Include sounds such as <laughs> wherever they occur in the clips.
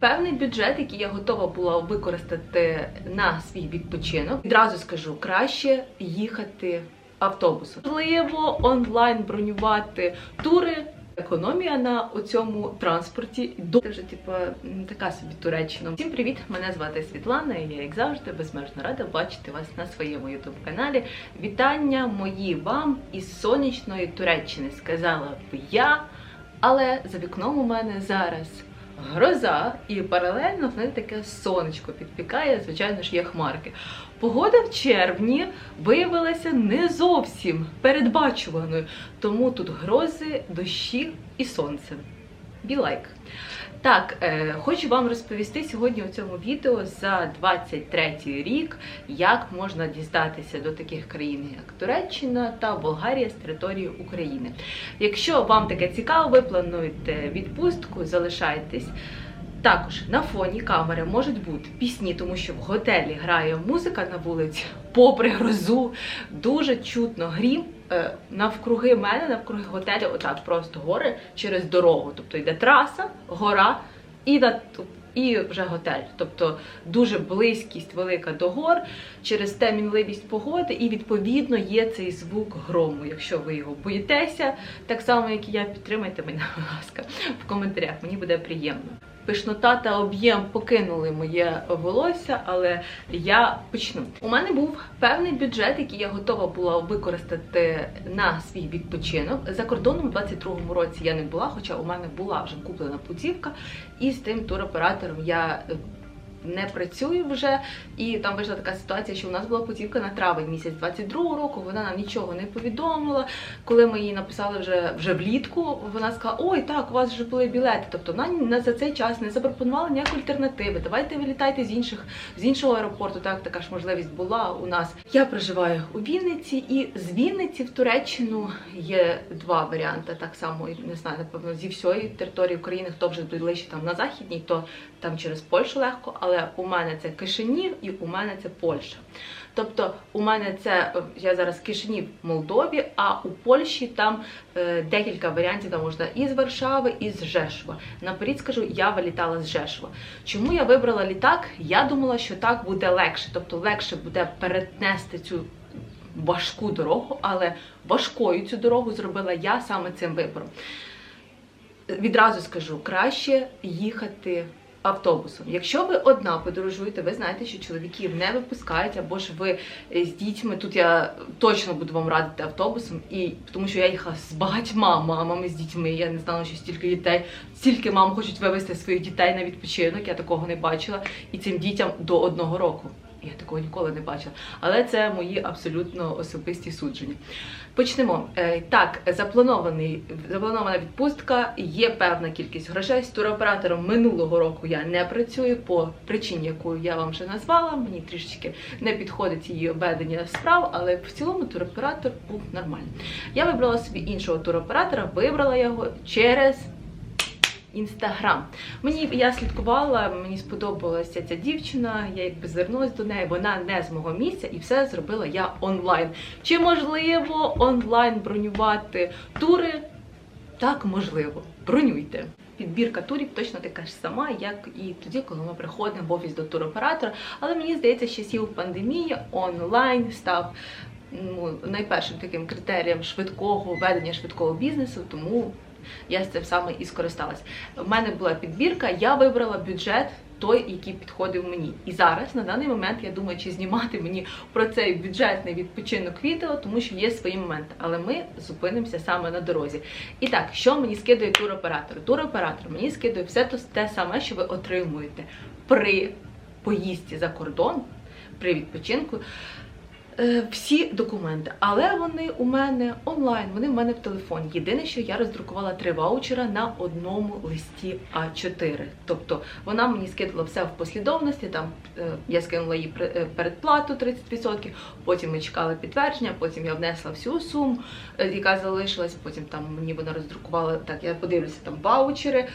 Певний бюджет, який я готова була використати на свій відпочинок, відразу скажу, краще їхати автобусом. Можливо, онлайн бронювати тури. Економія на цьому транспорті Це вже типу така собі Туреччина. Всім привіт! Мене звати Світлана. і Я, як завжди, безмежно рада бачити вас на своєму ютуб каналі. Вітання мої вам із сонячної Туреччини. Сказала б я, але за вікном у мене зараз гроза, і паралельно в них таке сонечко підпікає, звичайно ж, є хмарки. Погода в червні виявилася не зовсім передбачуваною, тому тут грози, дощі і сонце. Be like. Так, е, хочу вам розповісти сьогодні у цьому відео за 23 рік, як можна дістатися до таких країн, як Туреччина та Болгарія з території України. Якщо вам таке цікаво, ви плануєте відпустку, залишайтесь. Також на фоні камери можуть бути пісні, тому що в готелі грає музика на вулиці, попри грозу, дуже чутно грім. Е, Навкруги мене, навкруги готелю, отак просто гори через дорогу. Тобто йде траса, гора і на і вже готель. Тобто дуже близькість велика до гор через те мінливість погоди, і відповідно є цей звук грому. Якщо ви його боїтеся, так само як і я, підтримайте мене, <laughs> будь ласка, в коментарях. Мені буде приємно. Пишнота та об'єм покинули моє волосся, але я почну. У мене був певний бюджет, який я готова була використати на свій відпочинок. За кордоном у 22-му році я не була, хоча у мене була вже куплена путівка, і з тим туроператором я е, не працюю вже. І там вийшла така ситуація, що у нас була путівка на травень місяць 22-го року. Вона нам нічого не повідомила. Коли ми їй написали вже вже влітку, вона сказала: Ой, так, у вас вже були білети. Тобто вона на за цей час не запропонувала ніякої альтернативи. Давайте вилітайте з інших з іншого аеропорту. Так, така ж можливість була у нас. Я проживаю у Вінниці, і з Вінниці в Туреччину є два варіанти. Так само не знаю, напевно, зі всієї території України, хто вже ближче там на західній, то там через Польщу легко. Але у мене це Кишинів і у мене це Польща. Тобто, у мене це е, я зараз Кишинів в Молдові, а у Польщі там е, декілька варіантів. Там можна і з Варшави, і з Жешува. Наперед скажу, я вилітала з Жешува. Чому я вибрала літак? Я думала, що так буде легше, тобто легше буде перенести цю. Важку дорогу, але важкою цю дорогу зробила я саме цим вибором. Відразу скажу, краще їхати автобусом. Якщо ви одна подорожуєте, ви знаєте, що чоловіків не випускають, або ж ви е, з дітьми. Тут я точно буду вам радити автобусом, і тому що я їхала з багатьма мамами з дітьми. Я не знала, що стільки дітей, стільки мам хочуть вивезти своїх дітей на відпочинок. Я такого не бачила. І цим дітям до одного року. Я такого ніколи не бачила. Але це мої абсолютно особисті судження. Почнемо. Е, Так, запланований, запланована відпустка, є певна кількість грошей. З туроператором минулого року я не працюю по причині, яку я вам вже назвала. Мені трішечки не підходить її ведення справ, але в цілому туроператор був нормальний. Я вибрала собі іншого туроператора, вибрала його через. Інстаграм. Мені я слідкувала, мені сподобалася ця дівчина. Я якби звернулася до неї. Вона не з мого місця, і все зробила я онлайн. Чи можливо онлайн бронювати тури? Так, можливо. Бронюйте. Підбірка турів точно така ж сама, як і тоді, коли ми приходимо в офіс до туроператора. Але мені здається, з часів пандемії онлайн став ну, найпершим таким критерієм швидкого ведення швидкого бізнесу, тому я з цим саме і скористалась. У мене була підбірка, я вибрала бюджет. Той, який підходив мені. І зараз, на даний момент, я думаю, чи знімати мені про цей бюджетний відпочинок відео, тому що є свої моменти. Але ми зупинимося саме на дорозі. І так, що мені скидує туроператор? Туроператор мені скидує все те саме, що ви отримуєте при поїздці за кордон, при відпочинку. Е, всі документи, але вони у мене онлайн, вони в мене в телефоні. Єдине, що я роздрукувала три ваучера на одному листі А4. Тобто вона мені скидала все в послідовності. Там е, я скинула їй е, передплату 30%, потім ми чекали підтвердження, потім я внесла всю суму, яка залишилась. Потім там мені вона роздрукувала так. Я подивлюся там ваучери.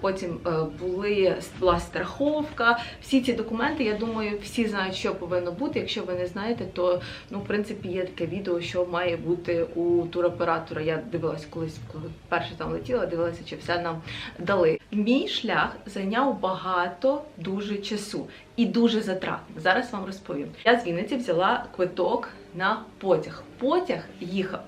Потім були була страховка. Всі ці документи, я думаю, всі знають, що повинно бути. Якщо ви не знаєте, то Ну, в принципі, є таке відео, що має бути у туроператора. Я дивилась колись, коли перше там летіла, дивилася, чи все нам дали. Мій шлях зайняв багато дуже часу і дуже затратно. Зараз вам розповім. Я з Вінниці взяла квиток на потяг. Потяг їхав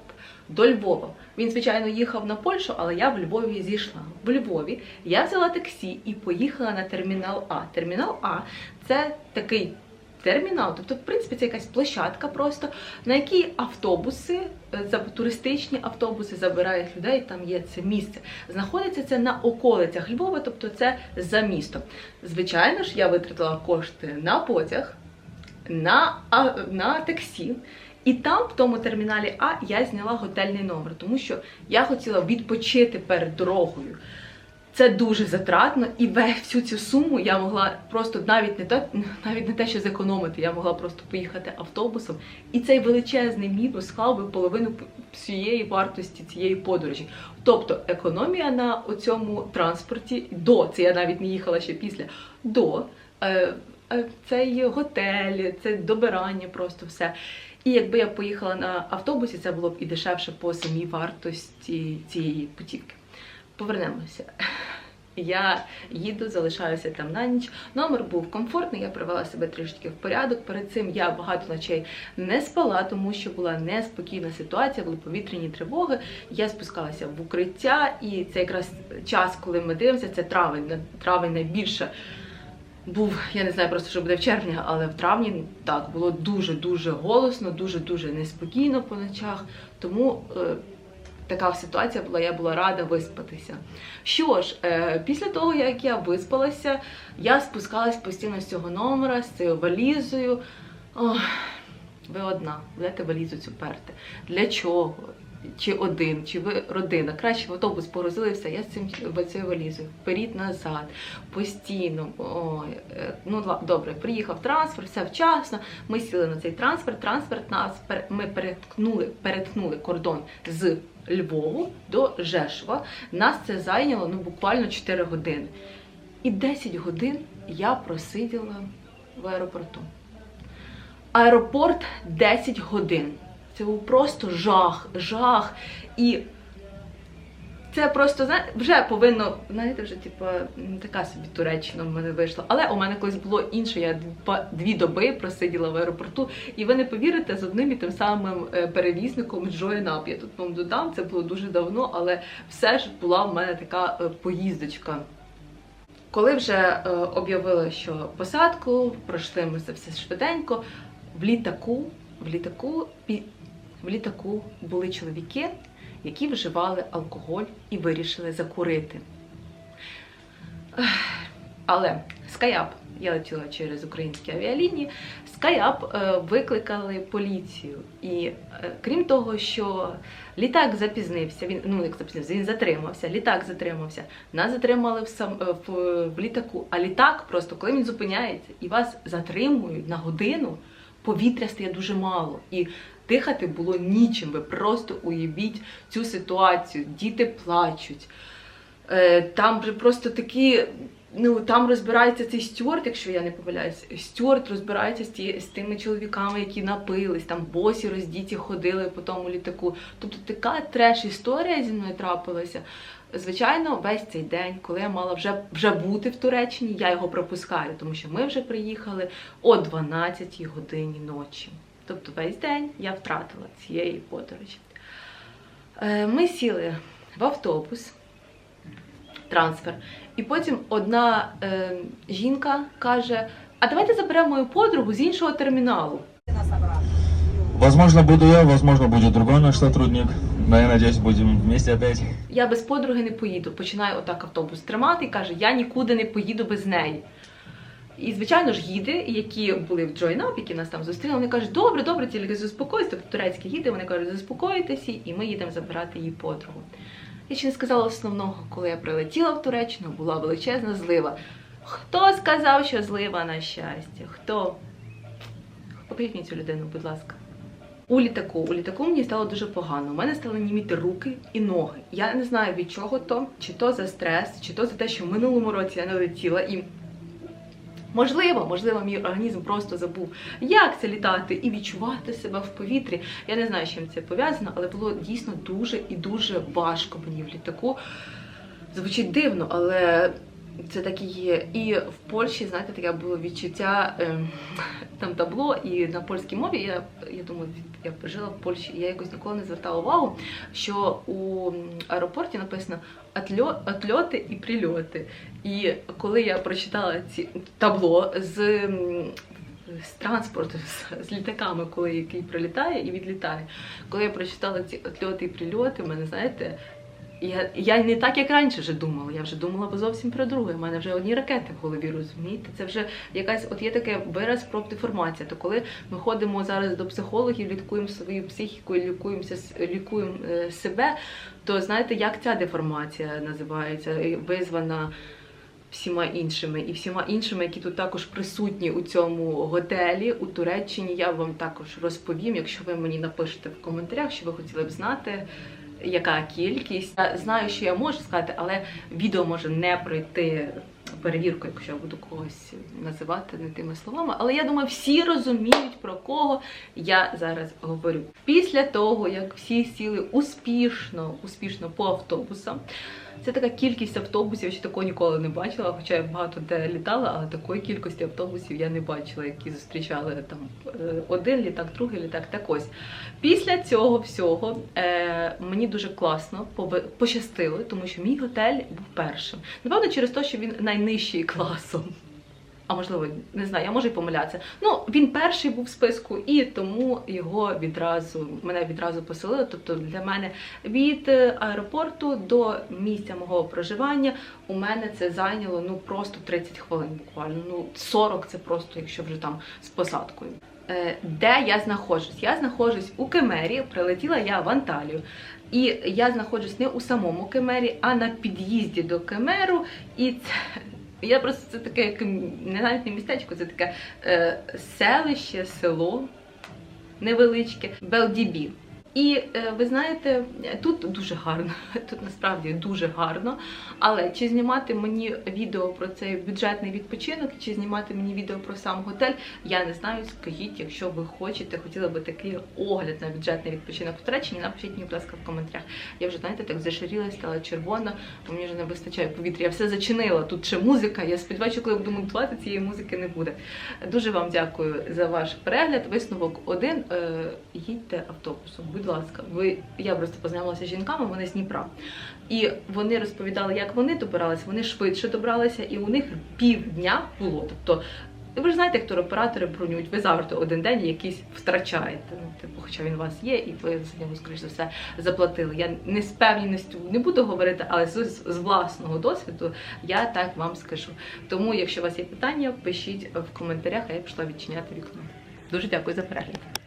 до Львова. Він, звичайно, їхав на Польщу, але я в Львові зійшла. В Львові я взяла таксі і поїхала на термінал А. Термінал А це такий термінал, тобто, в принципі, це якась площадка просто, на якій автобуси, е, туристичні автобуси забирають людей, там є це місце. Знаходиться це на околицях Львова, тобто це за містом. Звичайно ж, я витратила кошти на потяг, на, на таксі. І там, в тому терміналі А, я зняла готельний номер, тому що я хотіла відпочити перед дорогою. Це дуже затратно, і всю цю суму я могла просто навіть не те, навіть не те, що зекономити, я могла просто поїхати автобусом. І цей величезний мінус склав би половину всієї вартості цієї подорожі. Тобто економія на цьому транспорті до це я навіть не їхала ще після до е, е, цей готель, це добирання, просто все. І якби я поїхала на автобусі, це було б і дешевше по самій вартості цієї путівки. Повернемося. Я їду, залишаюся там на ніч. Номер був комфортний, я привела себе трішки в порядок. Перед цим я багато ночей не спала, тому що була неспокійна ситуація, були повітряні тривоги. Я спускалася в укриття, і це якраз час, коли ми дивимося, це травень. Травень найбільше був, я не знаю просто, що буде в червні, але в травні так було дуже-дуже голосно, дуже-дуже неспокійно по ночах. Тому е, така ситуація була, я була рада виспатися. Що ж, е, після того, як я виспалася, я спускалась постійно з цього номера, з цією валізою. Ох, ви одна, будете валізу цю перти. Для чого? Чи один, чи ви родина. Краще в автобус погрузили все. Я з цим цією валізою. Вперед назад, постійно. Ой, е, ну добре, приїхав трансфер, все вчасно. Ми сіли на цей трансфер. Трансфер нас ми переткнули, перетнули кордон з Львову до Жешова. Нас це зайняло ну буквально 4 години. І 10 годин я просиділа в аеропорту. Аеропорт 10 годин. Це був просто жах, жах. І це просто зна- вже повинно, знаєте, вже типа м, така собі Туреччина в мене вийшла. Але у мене колись було інше. Я дві доби просиділа в аеропорту, і ви не повірите з одним і тим самим е, перевізником Join Я тут вам додам, це було дуже давно, але все ж була в мене така е, поїздочка. Коли вже е, об'явили, що посадку, пройшли ми це все швиденько. В літаку, в літаку, в літаку були чоловіки, які вживали алкоголь і вирішили закурити. Але Скаяп, я летіла через українські авіалінії, Скаяп е, викликали поліцію. І е, крім того, що літак запізнився, він ну як запізнився, він затримався, літак затримався. Нас затримали в сам е, в, в літаку. А літак просто, коли він зупиняється і вас затримують на годину, повітря стає дуже мало. І дихати було нічим. Ви просто уявіть цю ситуацію. Діти плачуть. Е, Там вже просто такі. Ну там розбирається цей стюарт, якщо я не помиляюсь. Стюарт розбирається з, ті, з тими чоловіками, які напились, там босі роздіті ходили по тому літаку. Тобто така треш-історія зі мною трапилася. Звичайно, весь цей день, коли я мала вже, вже бути в Туреччині, я його пропускаю, тому що ми вже приїхали о 12 годині ночі. Тобто весь день я втратила цієї подорожі. Е, Ми сіли в автобус, трансфер, і потім одна е, жінка каже: А давайте заберемо мою подругу з іншого терміналу. Возможно, буду я, возможно, будет другой наш сотрудник. Но я надеюсь, будем вместе опять. Я без подруги не поїду. Починає отак автобус тримати і каже: Я нікуди не поїду без неї. І, звичайно ж, гіди, які були в Up, які нас там зустріли, вони кажуть, добре, добре, тільки заспокойтесь. Тобто турецькі гіди, вони кажуть, заспокойтеся, і ми їдемо забирати її подругу. Я ще не сказала основного, коли я прилетіла в Туреччину, була величезна злива. Хто сказав, що злива на щастя? Хто? Покажіть мені цю людину, будь ласка. У літаку, у літаку мені стало дуже погано. У мене стали німіти руки і ноги. Я не знаю від чого то, чи то за стрес, чи то за те, що в минулому році я не летіла і Можливо, можливо, мій організм просто забув, як це літати і відчувати себе в повітрі. Я не знаю, з чим це пов'язано, але було дійсно дуже і дуже важко мені в літаку. Звучить дивно, але це так і є. І в Польщі, знаєте, таке було відчуття ем, <laughs> там табло, і на польській мові я, я думаю, я жила в Польщі, і я якось ніколи не звертала увагу, що у аеропорті написано «Отльо- отльоти і прильоти. І коли я прочитала ці табло з. З транспорту, з, з літаками, коли який прилітає і відлітає. Коли я прочитала ці отльоти і прильоти, мене, знаєте, я, я не так, як раніше вже думала. Я вже думала б зовсім про друге. У мене вже одні ракети в голові, розумієте? Це вже якась, от є таке вираз про деформація. То коли ми ходимо зараз до психологів, лікуємо свою психіку, лікуємося, лікуємо е, себе, то знаєте, як ця деформація називається, визвана всіма іншими і всіма іншими, які тут також присутні у цьому готелі у Туреччині. Я вам також розповім, якщо ви мені напишете в коментарях, що ви хотіли б знати. Яка кількість? Я знаю, що я можу сказати, але відео може не пройти перевірку, якщо я буду когось називати не тими словами. Але я думаю, всі розуміють про кого я зараз говорю. Після того, як всі сіли успішно, успішно по автобусам. Це така кількість автобусів, я ще такого ніколи не бачила, хоча я багато де літала, але такої кількості автобусів я не бачила, які зустрічали там е, один літак, другий літак. Так ось. Після цього всього е, мені дуже класно пощастило, тому що мій готель був першим. Напевно, через те, що він найнижчий класом. А можливо, не знаю, я можу і помилятися. Ну, він перший був в списку, і тому його відразу мене відразу поселили. Тобто для мене від е, аеропорту до місця мого проживання у мене це зайняло ну просто 30 хвилин буквально. Ну 40 це просто, якщо вже там з посадкою. Е, Де я знаходжусь? Я знаходжусь у Кемері, прилетіла я в Анталію. І я знаходжусь не у самому Кемері, а на під'їзді до Кемеру. І це я просто це таке, як не навіть не містечко, це таке е, селище, село невеличке, Белдібі. І е, ви знаєте, тут дуже гарно, <laughs> тут насправді дуже гарно. Але чи знімати мені відео про цей бюджетний відпочинок, чи знімати мені відео про сам готель, я не знаю. Скажіть, якщо ви хочете, хотіли би такий огляд на бюджетний відпочинок в Туреччині, напишіть мені, будь ласка, в коментарях. Я вже знаєте, так зашаріла, стала червона, бо мені вже не вистачає повітря. Я все зачинила. Тут ще музика. Я сподіваюся, коли буду монтувати, цієї музики не буде. Дуже вам дякую за ваш перегляд. Висновок один. Е, їдьте автобусом. Ласка, ви я просто познайомилася з жінками, вони з Дніпра. І вони розповідали, як вони добиралися, вони швидше добралися, і у них півдня було. Тобто, ви ж знаєте, як туроператори бронюють, ви завжди один день якийсь втрачаєте. Ну, типу, хоча він у вас є, і ви за нього, скоріш за все, заплатили. Я не з певністю не буду говорити, але з, з власного досвіду я так вам скажу. Тому, якщо у вас є питання, пишіть в коментарях, а я пішла відчиняти вікно. Дуже дякую за перегляд.